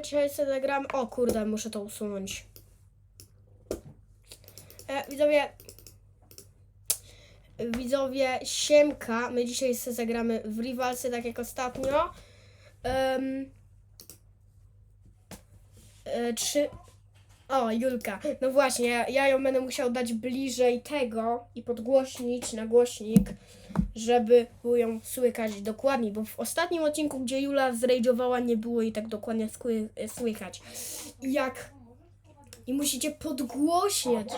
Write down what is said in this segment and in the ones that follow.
dzisiaj sobie zagram. O kurde, muszę to usunąć. E, widzowie. Widzowie, siemka. My dzisiaj sobie zagramy w Rivalsy, tak jak ostatnio. Em, e, czy. O, Julka. No właśnie, ja, ja ją będę musiał dać bliżej tego i podgłośnić na głośnik, żeby ją słychać dokładniej, bo w ostatnim odcinku, gdzie Jula zrajdżowała, nie było jej tak dokładnie słychać. Jak... I musicie podgłośniać.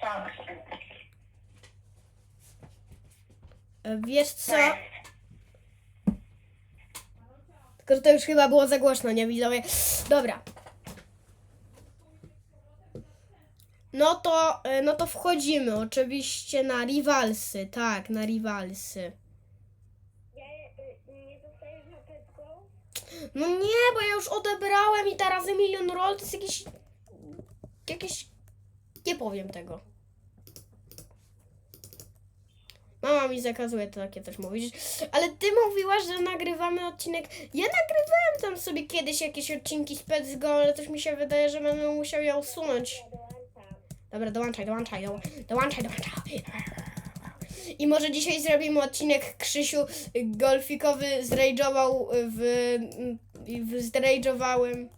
Tak. Wiesz co? Tylko, że to już chyba było za głośno, nie widzowie? Dobra. No to, e, no to wchodzimy oczywiście na rivalsy, tak, na rivalsy. Ja nie dostajesz na petko? No nie, bo ja już odebrałem i teraz milion roll to jest jakiś, jakieś, nie powiem tego. Mama mi zakazuje to takie coś mówić, ale ty mówiłaś, że nagrywamy odcinek. Ja nagrywałem tam sobie kiedyś jakieś odcinki z Pets Go, ale też mi się wydaje, że będę musiał je usunąć. Dobra, dołączaj, dołączaj, do, dołączaj, dołączaj. I może dzisiaj zrobimy odcinek Krzysiu golfikowy zrajdżował w, w zrajdżowałem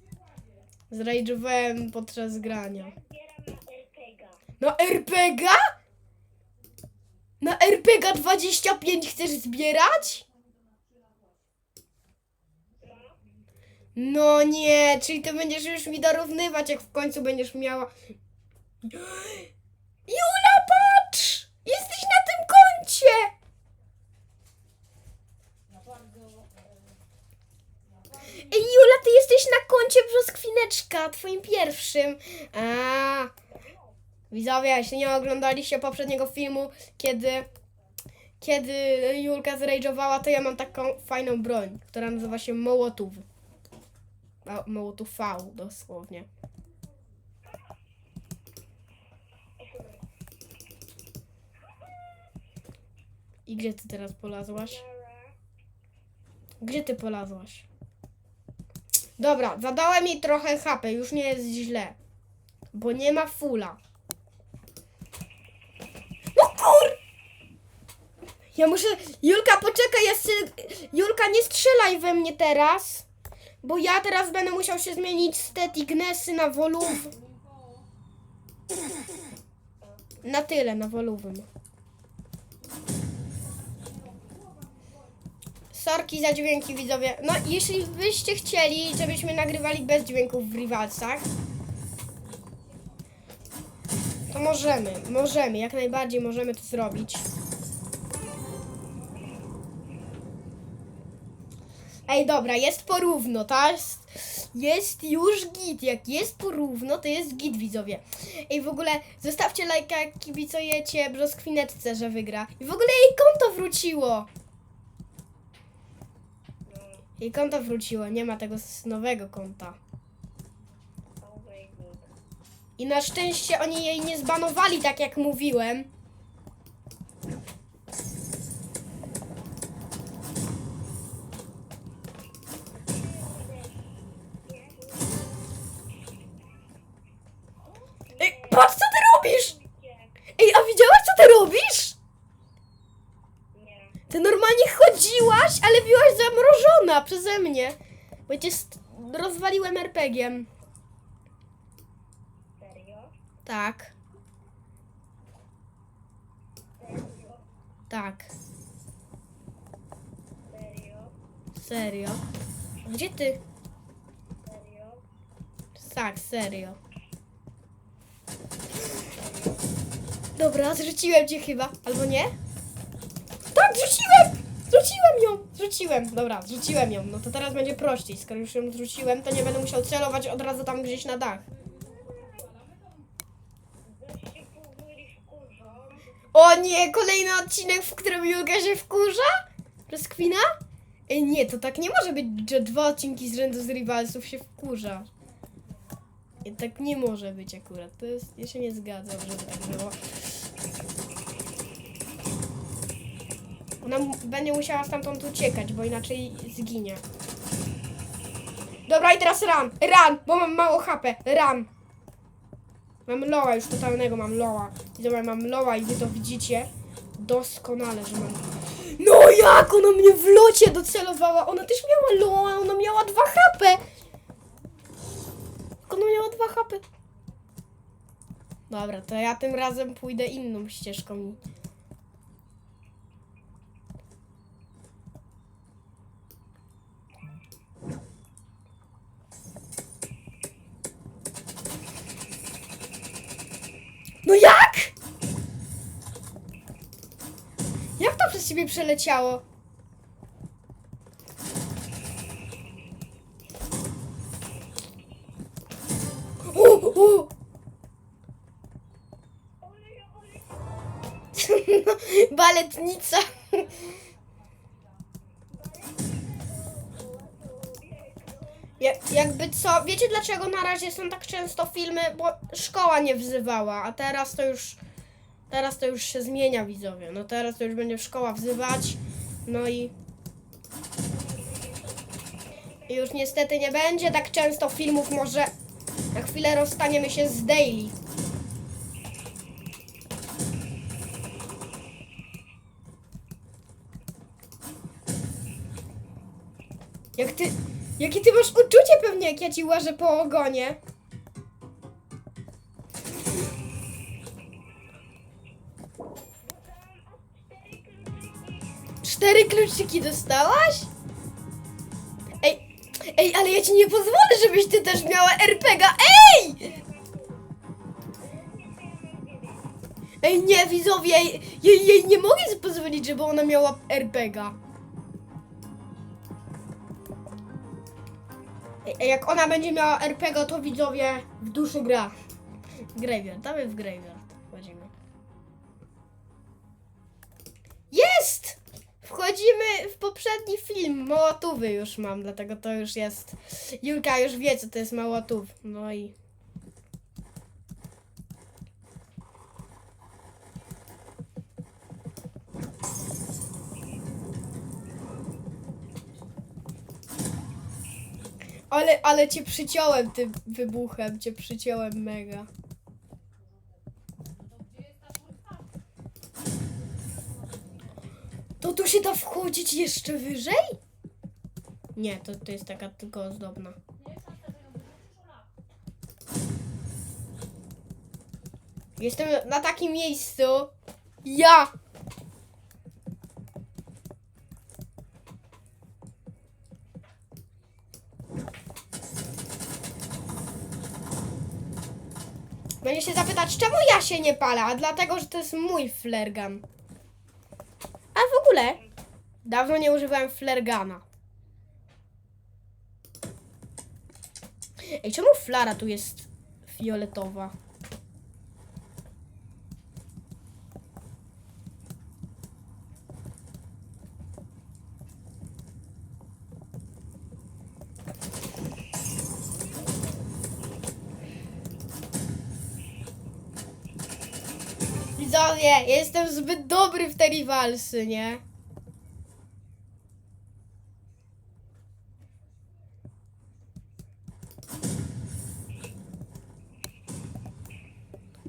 zrajdżowałem podczas grania. Na RPG? Na RPG 25 chcesz zbierać? No nie, czyli ty będziesz już mi dorównywać, jak w końcu będziesz miała. Jula, patrz! Jesteś na tym koncie! Ej, Jula, ty jesteś na koncie brzoskwineczka, twoim pierwszym. A, widzowie, jeśli nie oglądaliście poprzedniego filmu, kiedy, kiedy Julka zrajdżowała, to ja mam taką fajną broń, która nazywa się Mołotów. Mołotów V, dosłownie. I gdzie ty teraz polazłaś? Gdzie ty polazłaś? Dobra, zadałem jej trochę HP, już nie jest źle. Bo nie ma fula. No kur... Ja muszę... Julka, poczekaj, ja sy... Julka, nie strzelaj we mnie teraz. Bo ja teraz będę musiał się zmienić z Tetignesy na Woluw. Na tyle, na Woluwym. Sorki za dźwięki, widzowie. No, jeśli byście chcieli, żebyśmy nagrywali bez dźwięków w Rivalsach, to możemy, możemy, jak najbardziej możemy to zrobić. Ej, dobra, jest porówno, to jest, jest już git. Jak jest porówno, to jest git, widzowie. Ej, w ogóle zostawcie lajka, jak kibicujecie brzoskwinetce, że wygra. I w ogóle jej konto wróciło. Jej konto wróciło, nie ma tego nowego konta. I na szczęście oni jej nie zbanowali, tak jak mówiłem. Co ty robisz! Ej, a widziałaś co ty robisz? Nie. Ty normalnie chodziłaś, ale byłaś zamrożona przeze mnie. Bo cię rozwaliłem RPG-iem. Serio? Tak, Serio? tak. Serio? Serio. Gdzie ty? Serio? Tak, serio. Dobra, zrzuciłem cię chyba, albo nie? Tak, zrzuciłem! Zrzuciłem ją! Zrzuciłem, dobra, zrzuciłem ją. No to teraz będzie prościej. Skoro już ją zrzuciłem, to nie będę musiał celować od razu tam gdzieś na dach. O nie, kolejny odcinek, w którym Julka się wkurza? Rozkwina? Ej, nie, to tak nie może być, że dwa odcinki z rzędu z Rivalsów się wkurza. I tak nie może być akurat. To jest, ja się nie zgadzam, żeby tak było. Ona mu- będzie musiała stamtąd uciekać, bo inaczej zginie. Dobra, i teraz run! Run! Bo mam mało HP. Run! Mam loa, już totalnego mam loa. I dobra, mam loa i wy to widzicie doskonale, że mam... No jak ona mnie w locie docelowała? Ona też miała loa, ona miała 2 HP! Ona miała 2 HP? Dobra, to ja tym razem pójdę inną ścieżką. No jak? Jak to przez ciebie przeleciało? O, o! Baletnica. Jakby co, wiecie dlaczego na razie są tak często filmy, bo szkoła nie wzywała, a teraz to już teraz to już się zmienia widzowie. No teraz to już będzie szkoła wzywać. No i i już niestety nie będzie tak często filmów, może na chwilę rozstaniemy się z daily. Jak ty, jakie ty masz uczucie pewnie, jak ja ci łażę po ogonie. Cztery kluczyki dostałaś? Ej, ej, ale ja ci nie pozwolę, żebyś ty też miała RPG. Ej! Ej, nie, widzowie, jej, jej, nie mogę pozwolić, żeby ona miała RPG. Jak ona będzie miała RPG, to widzowie w duszy gra. Graveyard, dawaj w Graveyard. Wchodzimy. Jest! Wchodzimy w poprzedni film. Mołotówy już mam, dlatego to już jest. Julka już wie, co to jest mołotów. No i. Ale, ale cię przyciąłem tym wybuchem, cię przyciąłem mega. To tu się da wchodzić jeszcze wyżej? Nie, to, to jest taka tylko ozdobna. Jestem na takim miejscu. Ja! Będzie się zapytać, czemu ja się nie palę? A dlatego, że to jest mój flergan. A w ogóle, dawno nie używałem flergana. Ej, czemu flara tu jest fioletowa? Widzowie, jestem zbyt dobry w te rivalsy, nie?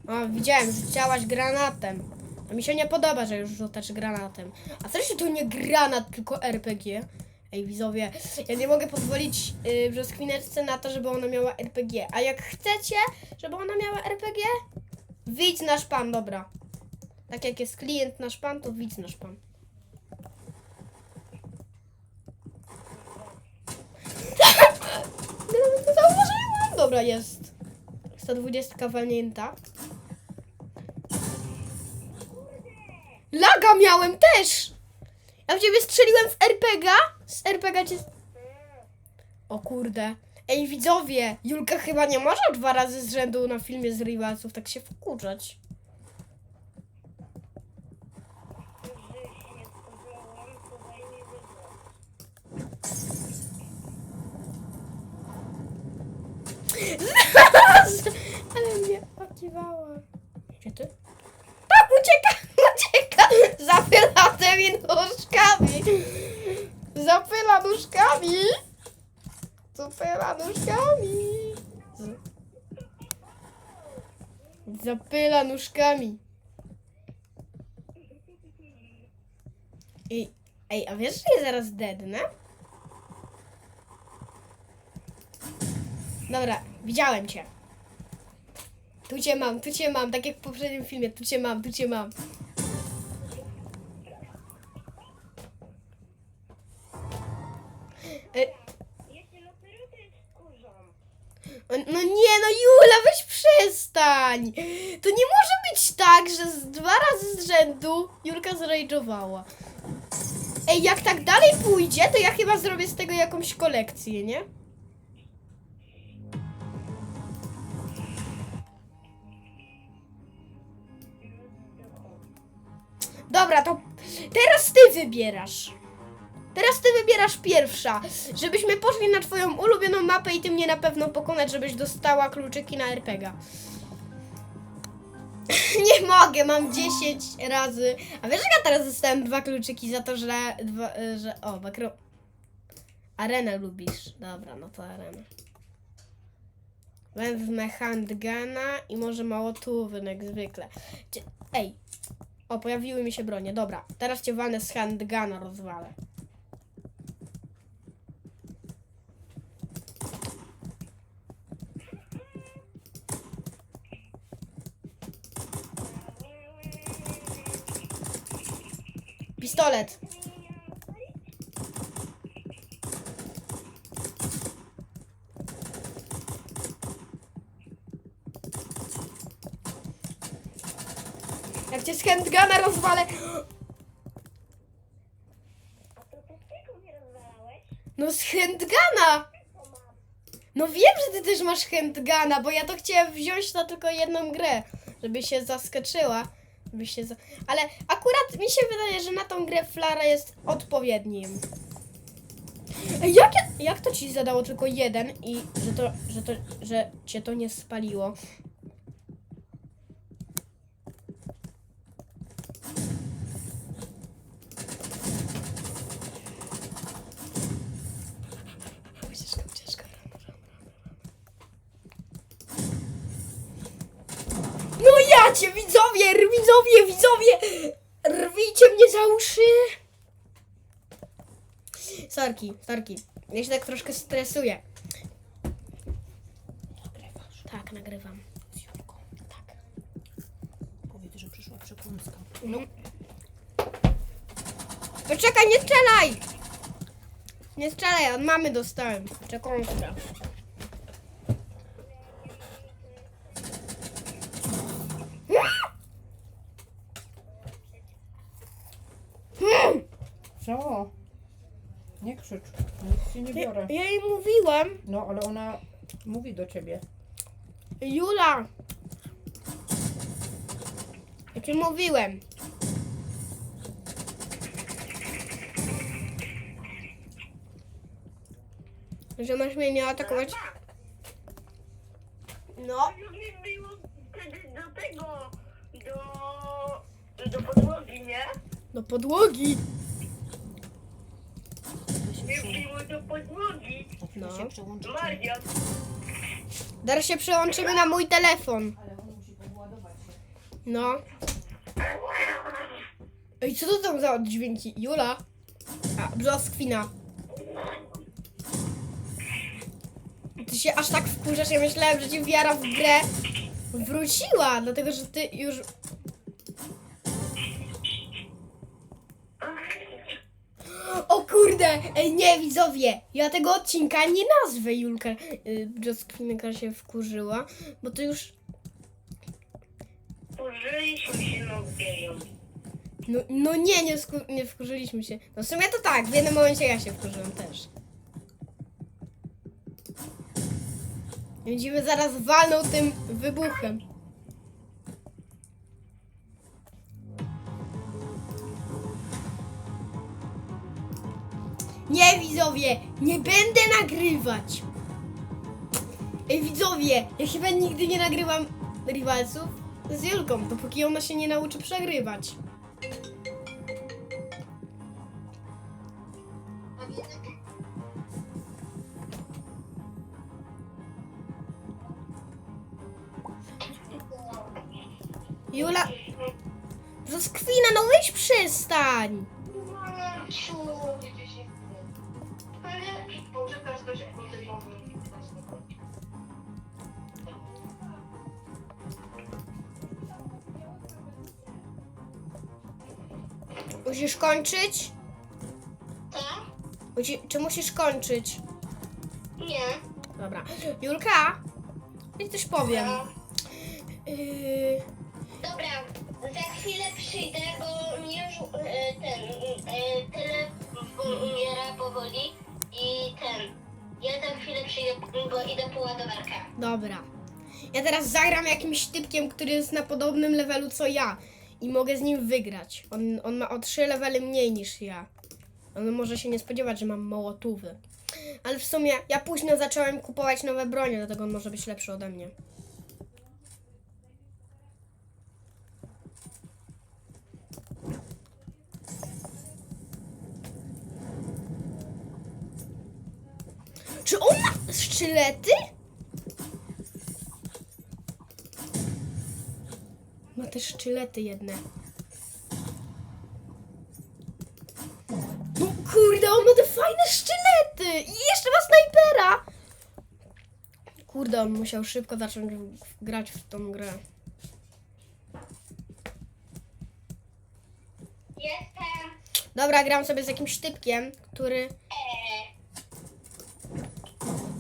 O, widziałem, rzucałaś granatem. A mi się nie podoba, że już rzucasz granatem. A co jeśli to nie granat, tylko RPG? Ej, widzowie, ja nie mogę pozwolić yy, brzoskwineczce na to, żeby ona miała RPG. A jak chcecie, żeby ona miała RPG, widz nasz pan, dobra. Tak jak jest klient nasz pan, to widz nasz pan. To. Dobra, jest. 120 walnięta. Laga miałem też! Ja w ciebie strzeliłem w RPG? Z RPG cię... O kurde. Ej, widzowie, Julka chyba nie może dwa razy z rzędu na filmie z Rivalsów tak się wkurzać. Ale mnie pakiwała. Gdzie ty? Tak, ucieka, ucieka! Zapyla tymi nóżkami. Zapyla nóżkami. Zapyla nóżkami. Zapyla nóżkami. I, ej, a wiesz, że ja zaraz dednę? Dobra, widziałem cię. Tu cię mam, tu cię mam, tak jak w poprzednim filmie, tu cię mam, tu cię mam. E. No nie, no Jula, weź przestań! To nie może być tak, że z dwa razy z rzędu Julka zrajdżowała. Ej, jak tak dalej pójdzie, to ja chyba zrobię z tego jakąś kolekcję, nie? Dobra, to teraz ty wybierasz. Teraz ty wybierasz pierwsza, żebyśmy poszli na twoją ulubioną mapę i ty mnie na pewno pokonać, żebyś dostała kluczyki na RPGa. Nie mogę, mam 10 razy. A wiesz, że ja teraz dostałem dwa kluczyki za to, że. Dwa, że o, bakro. Arenę lubisz. Dobra, no to arenę. Wezmę handgana i może małotówek jak zwykle. Ej. O, pojawiły mi się bronie. Dobra, teraz cię walnę z handgana rozwalę. Pistolet. Handgana rozwalę. No z mam. No wiem, że ty też masz handgana, bo ja to chciałem wziąć na tylko jedną grę, żeby się zaskoczyła. Żeby się za... Ale akurat mi się wydaje, że na tą grę Flara jest odpowiednim. Jak, jak to ci zadało tylko jeden i że to, że to, że cię to nie spaliło? Ucieczka, ucieczka. No ja cię, widzowie, widzowie, widzowie! Rwijcie mnie za uszy! Sorki, sorki. Ja się tak troszkę stresuję. Nagrywasz Tak, nagrywam. z Julką. Tak. Powiedz, że przyszła przekąska. No. Poczekaj, nie strzelaj! Nie strzelaj, od mamy dostałem. Czekąska. Co? Nie krzycz. Nic ci nie Ja, biorę. ja jej mówiłam, No, ale ona mówi do ciebie. Jula. Ja ci mówiłem. Że masz mnie nie atakować. No. Już mi było wtedy do tego, do, do podłogi, nie? Do podłogi. Mi było do podłogi. No. Się przełączyć. Maria, Teraz się przełączymy na mój telefon. Ale on musi podładować się. No. Ej, co to tam za oddźwięki? Jula? A, brzoskwina. Ty się aż tak wkurzasz, ja myślałem, że ci wiara w grę wróciła, dlatego że ty już... kurde! Ej, nie, widzowie! Ja tego odcinka nie nazwę, Julka. Brzoskwinka się wkurzyła, bo to już... pożyliśmy się nogieją. No, no nie, nie, sku- nie wkurzyliśmy się. No w sumie to tak, w jednym momencie ja się wkurzyłem też. Będziemy zaraz walną tym wybuchem. Nie widzowie, nie będę nagrywać. Ej, widzowie, ja chyba nigdy nie nagrywam rivalsów z Julką, dopóki ona się nie nauczy przegrywać. Jula... Rozkwina, no weź przestań! Kończyć? Tak? Musi, czy musisz kończyć? Nie. Dobra. Julka, ja ci coś powiem. Yy, Dobra, za chwilę przyjdę, bo mi już e, ten e, telefon umiera powoli i ten. Ja za chwilę przyjdę, bo idę po ładowarkę. dobra. Ja teraz zagram jakimś typkiem, który jest na podobnym levelu co ja. I mogę z nim wygrać. On, on ma o 3 levely mniej niż ja. On może się nie spodziewać, że mam mołotówy. Ale w sumie ja późno zacząłem kupować nowe bronie, dlatego on może być lepszy ode mnie. Czy on ma sztylety? Ma te sztylety jedne. No kurde, on ma te fajne sztylety! I jeszcze ma snajpera! Kurde, on musiał szybko zacząć grać w tą grę. Jestem. Dobra, gram sobie z jakimś typkiem, który... Eee.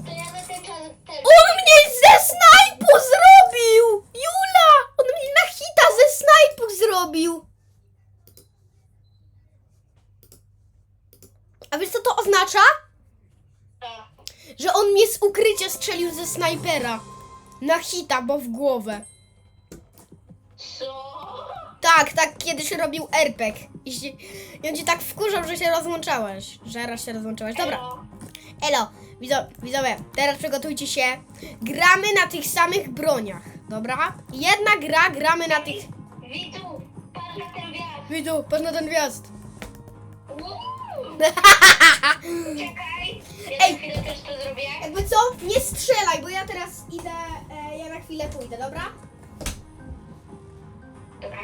To ja będę czas ten. On mnie ze snajpu zrobił! Jula! On mnie na hita ze snajpu zrobił! A wiesz co to oznacza? A, Że on ukrycia strzelił ze snajpera. Na hita, bo w głowę. Co? Tak, tak kiedyś robił RPG. I, się, I on ci tak wkurzał, że się rozłączałeś. Że raz się rozłączyłeś. Dobra. Elo. Elo, widzo, widzowie, teraz przygotujcie się. Gramy na tych samych broniach, dobra? Jedna gra, gramy na tych... Widu, patrz na ten. Widzu, patrz na ten gwiazd. Czekaj. Ja Ej. za chwilę też to zrobię. Jakby co? Nie strzelaj, bo ja teraz idę, e, ja na chwilę pójdę, dobra? Dobra.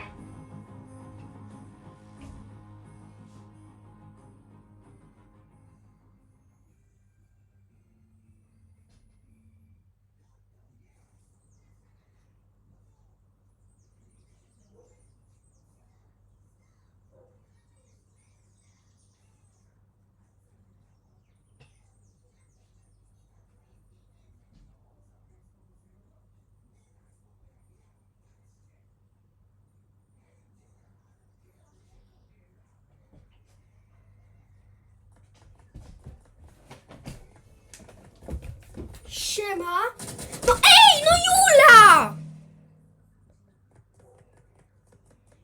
No ej, no Jula!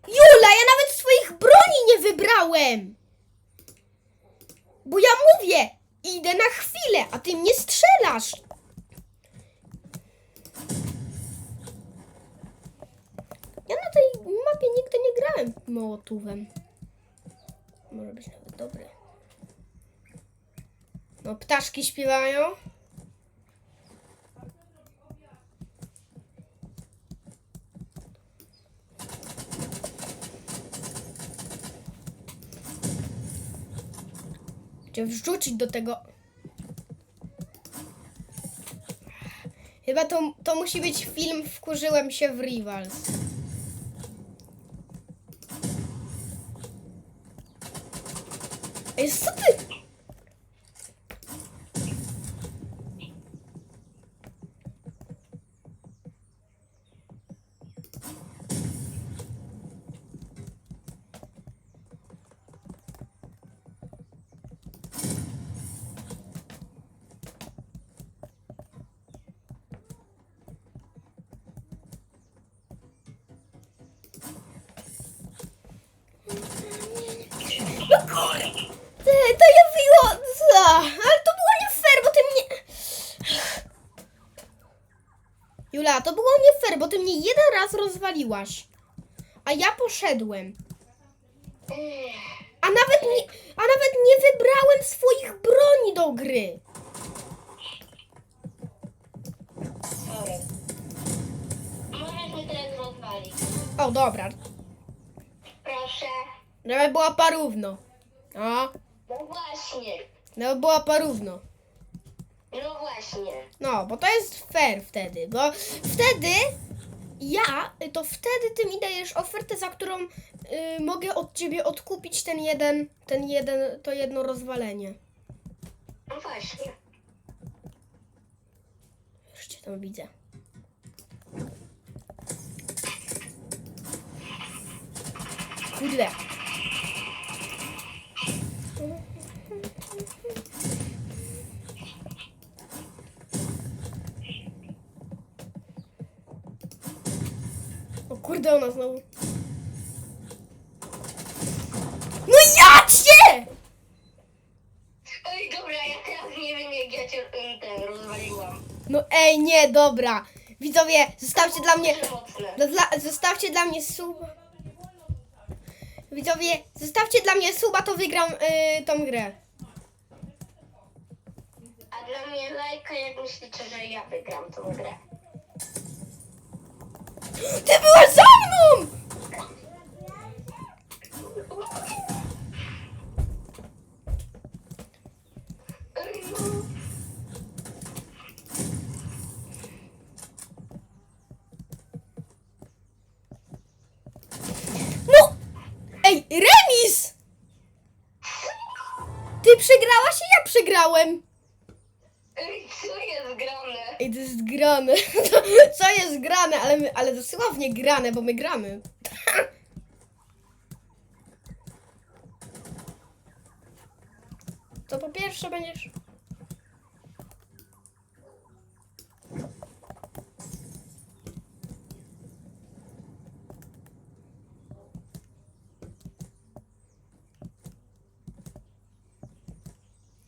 Jula, ja nawet swoich broni nie wybrałem. Bo ja mówię, idę na chwilę, a ty mnie strzelasz. Ja na tej mapie nigdy nie grałem mołotówem. Może być nawet dobry. No, ptaszki śpiewają. Gdzie wrzucić do tego. Chyba to, to musi być film Wkurzyłem się w Rivals. Ej, co ty? No kurde, to ja wyło... co? Ale to było nie fair, bo ty mnie... Jula, to było nie fair, bo ty raz rozwaliłaś. A ja poszedłem. A nawet nie... A nawet nie wybrałem swoich broni do gry. Sorry. Możesz mi teraz rozwalić. O, dobra. Proszę. Żeby była parówno. No, No właśnie. żeby była parówno. No właśnie. No, bo to jest fair wtedy, bo wtedy ja, to wtedy ty mi dajesz ofertę, za którą y, mogę od ciebie odkupić ten jeden, ten jeden, to jedno rozwalenie. No właśnie. Już cię tam widzę. Kurde. Kurde, ona znowu. No ja cię! Oj, dobra, ja teraz nie wiem, jak ja cię y, ten rozwaliłam. No ej, nie, dobra. Widzowie, zostawcie dla mnie... Mocne. No Dla, zostawcie dla mnie suba. Widzowie, zostawcie dla mnie suba, to wygram y, tą grę. A dla mnie lajka, jak myślicie, że ja wygram tą grę. Ty byłaś za mną! No! Ej, remis! Ty przegrałaś i ja przegrałem. Jest grane? To jest grane. Co jest grane? Ale, my, ale dosłownie grane, bo my gramy. To po pierwsze będziesz...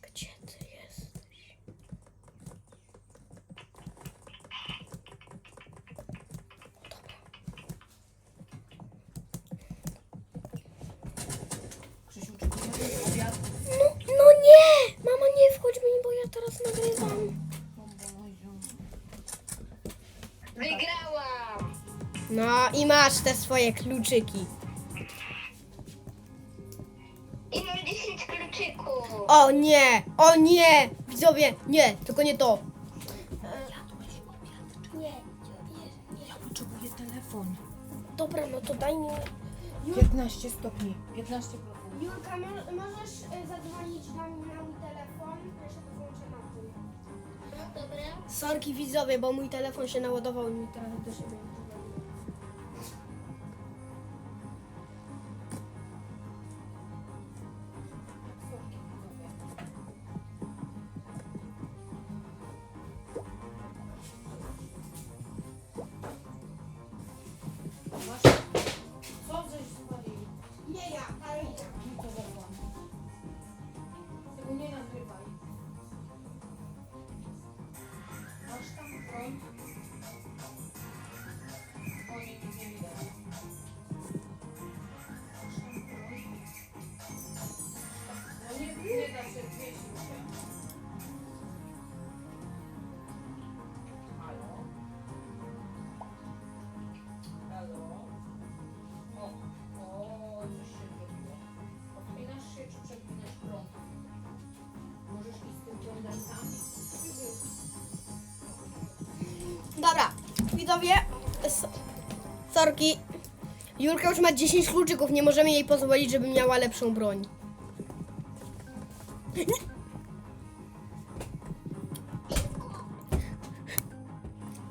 Gdzie ty jesteś? Krzysiu, czy ty nie wiesz, obiad? No, no nie! Mama, nie wchodź mi, bo ja teraz nagrywam. O Boziu. Wygrałam! No i masz te swoje kluczyki. I mam 10 kluczyków. O nie! O nie! Widzowie, nie, tylko nie to. Nie, Ja potrzebuję telefon. Dobra, no to daj mi. 15 stopni. 15%. Julka, możesz zadzwonić na mój telefon? Ja się podłączę na tym. No dobra. Sorki widzowie, bo mój telefon się naładował i mi teraz do siebie. Widzowie. Sorki. Julka już ma 10 kluczyków, nie możemy jej pozwolić, żeby miała lepszą broń.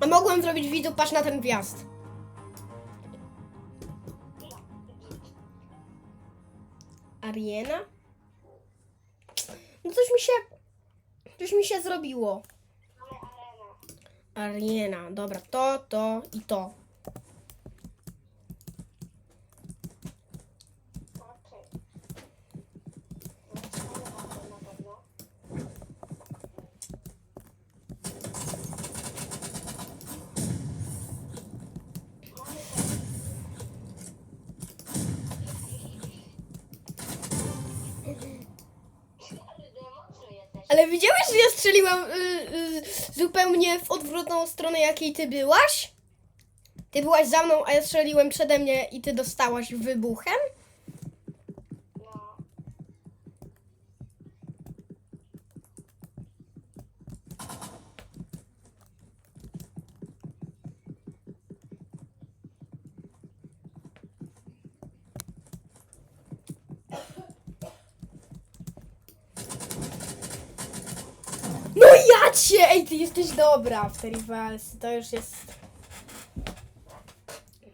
A mogłem zrobić widzu, patrz na ten gwiazd. Ariena? No coś mi się... Coś mi się zrobiło. Ariena, dobra, to, to i to. Ale widziałeś, że ja strzeliłam y, y, zupełnie w odwrotną stronę, jakiej ty byłaś? Ty byłaś za mną, a ja strzeliłem przede mnie i ty dostałaś wybuchem? No. No ja cię! Dobra w tej walce. To już jest...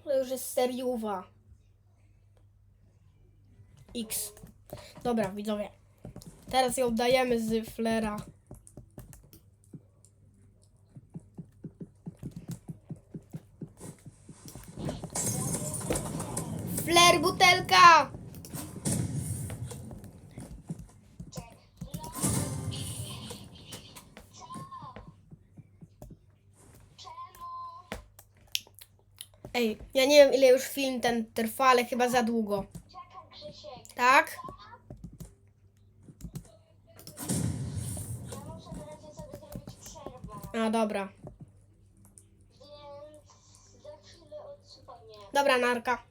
To już jest seriuwa. X. Dobra, widzowie. Teraz ją dajemy z flera. Fler, butelka! Ej, ja nie wiem ile już film ten trwa, ale chyba za długo. Tak? A, dobra. Dobra, narka.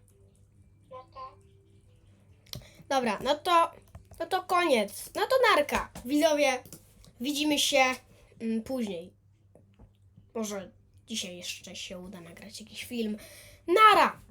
Dobra, no to, no to koniec. No to narka. Widzowie, widzimy się mm, później. Może dzisiaj jeszcze się uda nagrać jakiś film. Nara!